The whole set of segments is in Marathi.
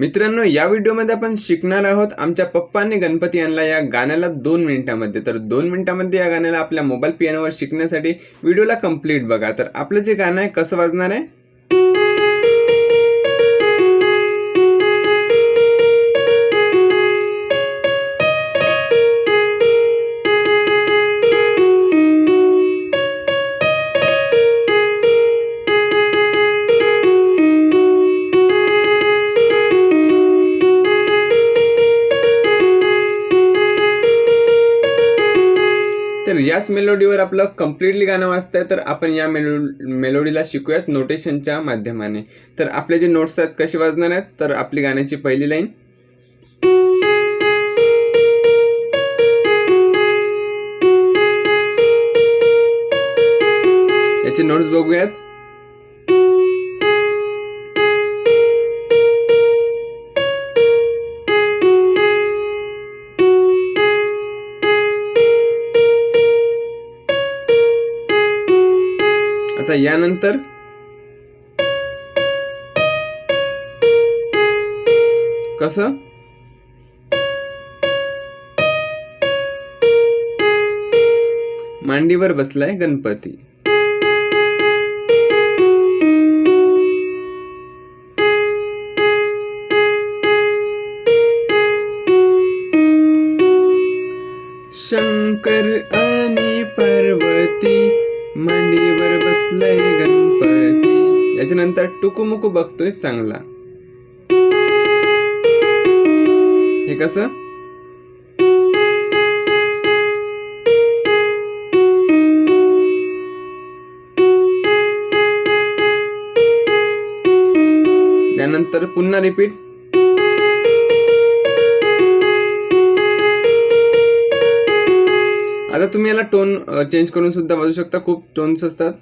मित्रांनो या व्हिडिओमध्ये आपण शिकणार आहोत आमच्या पप्पांनी गणपती आणला या गाण्याला दोन मिनिटामध्ये. तर दोन मिनिटामध्ये या गाण्याला आपल्या मोबाईल पियानोवर शिकण्यासाठी व्हिडिओला कंप्लीट बघा. तर आपलं जे गाणं आहे कसं वाजणार आहे? तर याच मेलोडीवर आपलं कम्प्लिटली गाणं वाचतंय तर आपण या मेलो मेलोडीला शिकूयात नोटेशनच्या माध्यमाने. तर आपले जे नोट्स आहेत कसे वाजणार आहेत? तर आपली गाण्याची पहिली लाईन याचे नोट्स बघूयात. आता यानंतर कसं? मांडीवर बसलाय गणपती. शंकर आणि पार्वती मांडीवर बसलय गणपती. याच्यानंतर टुकुमुकू बघतोय चांगला. हे कसं? त्यानंतर पुन्हा रिपीट आता तुम्ही याला टोन चेंज करून सुद्धा वाजू शकता. खूप टोन्स असतात.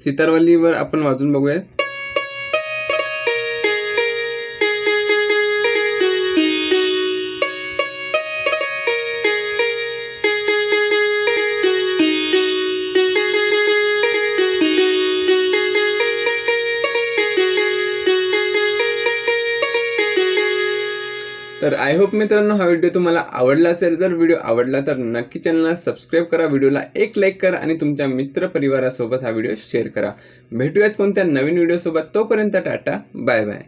सितारवालीवर आपण वाजून बघूयात. तर आय होप मित्रांनो हा व्हिडिओ तुम्हाला आवडला असेल. जर व्हिडिओ आवडला तर नक्की चॅनलला सबस्क्राईब करा. व्हिडिओला एक लाईक करा आणि तुमच्या मित्र परिवारासोबत हा व्हिडिओ शेअर करा. भेटूयात कोणत्या नवीन व्हिडिओसोबत तोपर्यंत टाटा. Bye bye